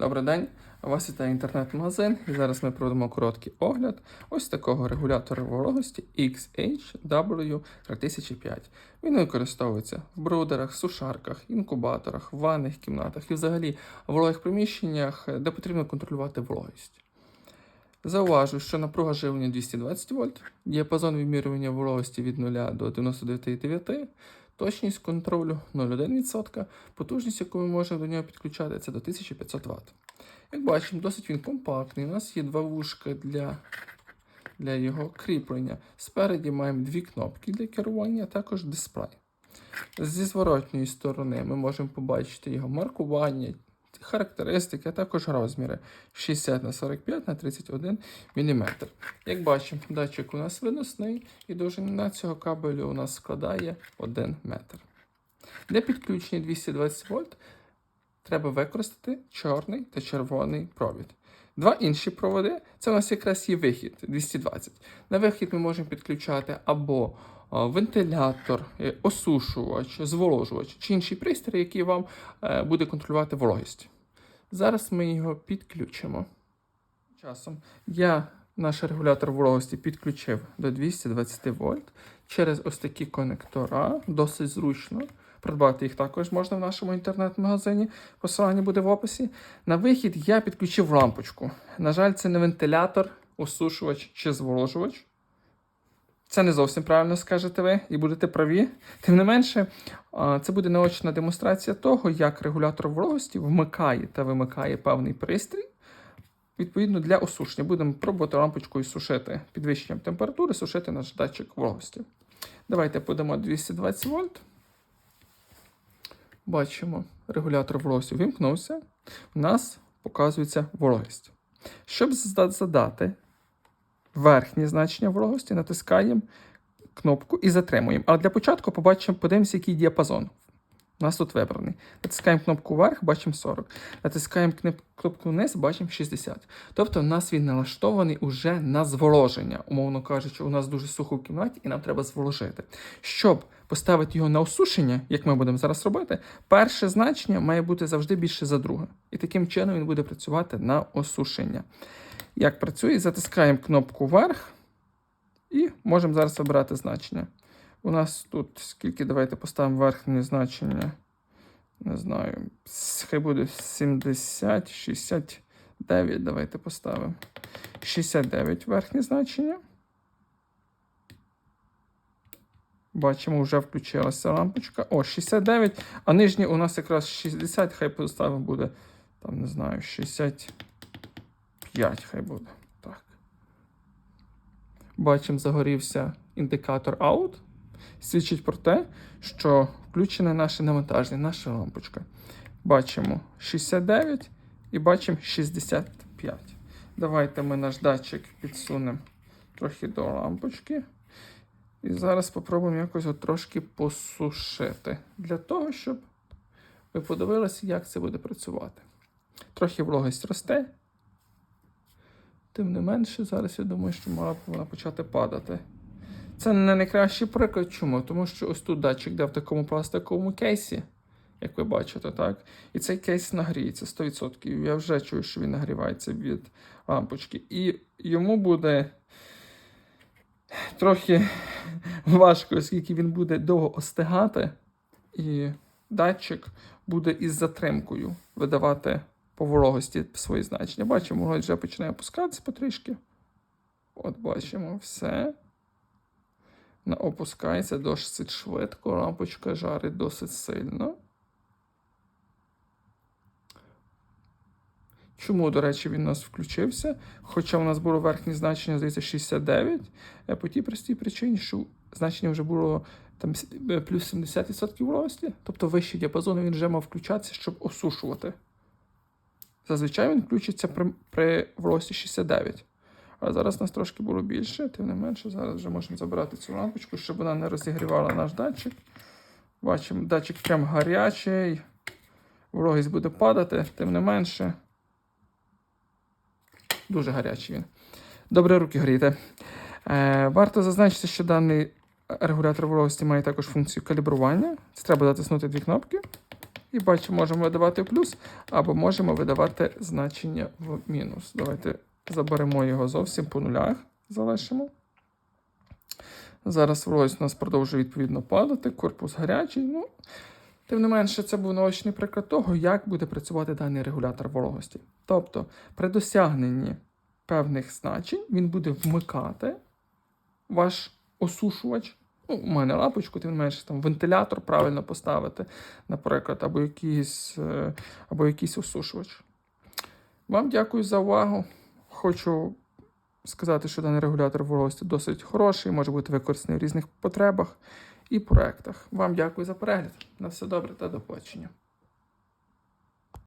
Добрий день, вас вітає інтернет-магазин, і зараз ми проведемо короткий огляд ось такого регулятора вологості XHW3005. Він використовується в брудерах, сушарках, інкубаторах, ванних кімнатах і взагалі в вологих приміщеннях, де потрібно контролювати вологість. Зауважу, що напруга живлення 220 вольт, діапазон вимірювання вологості від 0 до 99,9, точність контролю 0,1%, потужність, яку ми можемо до нього підключати, це до 1500 Вт. Як бачимо, досить він компактний. У нас є два вушка для, для його кріплення. Спереді маємо дві кнопки для керування, а також дисплей. Зі зворотньої сторони ми можемо побачити його маркування, характеристики, а також розміри 60 на 45 на 31 мм. Як бачимо, датчик у нас виносний і довжина цього кабелю у нас складає 1 метр. Для підключення 220 вольт треба використати чорний та червоний провід. Два інші проводи це у нас якраз є вихід 220. На вихід ми можемо підключати або вентилятор, е, осушувач, зволожувач чи інший пристрій, який вам е, буде контролювати вологість. Зараз ми його підключимо. Часом я наш регулятор вологості підключив до 220 вольт через ось такі конектора, досить зручно. Придбати їх також можна в нашому інтернет-магазині. Посилання буде в описі. На вихід я підключив лампочку. На жаль, це не вентилятор, осушувач чи зволожувач. Це не зовсім правильно скажете ви і будете праві. Тим не менше, це буде наочна демонстрація того, як регулятор вологості вмикає та вимикає певний пристрій. Відповідно, для осушення будемо пробувати лампочкою сушити підвищенням температури, сушити наш датчик вологості. Давайте подамо 220 вольт. Бачимо, регулятор вологості вимкнувся. У нас показується вологість. Щоб задати верхнє значення вологості, натискаємо кнопку і затримуємо. Але для початку побачимо, подивимося, який діапазон. У нас тут вибраний. Натискаємо кнопку вверх, бачимо 40. Натискаємо кнопку вниз, бачимо 60. Тобто, у нас він налаштований уже на зволоження. Умовно кажучи, у нас дуже сухо в кімнаті і нам треба зволожити. Щоб поставити його на осушення, як ми будемо зараз робити, перше значення має бути завжди більше за друге. І таким чином він буде працювати на осушення. Як працює, затискаємо кнопку вверх і можемо зараз вибирати значення. У нас тут скільки, давайте поставимо верхнє значення. Не знаю, хай буде 70, 69. Давайте поставимо. 69 верхнє значення. Бачимо, вже включилася лампочка. О, 69, а нижнє у нас якраз 60, хай поставимо буде, там, не знаю, 65 хай буде. Так. Бачимо, загорівся індикатор out. Свідчить про те, що включене наше навантаження, наша лампочка. Бачимо 69 і бачимо 65. Давайте ми наш датчик підсунемо трохи до лампочки. І зараз спробуємо якось от трошки посушити. Для того, щоб ви подивилися, як це буде працювати. Трохи вологість росте. Тим не менше, зараз я думаю, що мала б вона почати падати. Це не найкращий приклад. Чому? Тому що ось тут датчик де в такому пластиковому кейсі, як ви бачите, так? І цей кейс нагріється 100%. Я вже чую, що він нагрівається від лампочки. І йому буде трохи важко, оскільки він буде довго остигати, і датчик буде із затримкою видавати по вологості свої значення. Бачимо, вже починає опускатися потрішки. От бачимо все. Опускається досить швидко, лампочка жарить досить сильно. Чому, до речі, він у нас включився? Хоча у нас було верхнє значення, здається, 69, а по тій простій причині, що значення вже було там е, плюс 70% вологості, тобто вищий діапазон він вже мав включатися, щоб осушувати. Зазвичай він включиться при, при вологості 69. А зараз нас трошки було більше, тим не менше, зараз вже можемо забирати цю лампочку, щоб вона не розігрівала наш датчик. Бачимо, датчик прям гарячий, вологість буде падати, тим не менше. Дуже гарячий він. Добре, руки грієте. Е, варто зазначити, що даний регулятор вологості має також функцію калібрування. Це треба затиснути дві кнопки. І бачимо, можемо видавати в плюс, або можемо видавати значення в мінус. Давайте заберемо його зовсім по нулях, залишимо. Зараз вологість у нас продовжує відповідно падати, корпус гарячий. Ну, тим не менше, це був наочний приклад того, як буде працювати даний регулятор вологості. Тобто, при досягненні певних значень він буде вмикати ваш осушувач. Ну, у мене лампочку, тим не менше, там вентилятор правильно поставити, наприклад, або якийсь, е, або якийсь осушувач. Вам дякую за увагу. Хочу сказати, що даний регулятор вологості досить хороший, може бути використаний в різних потребах і проектах. Вам дякую за перегляд. На все добре та до побачення.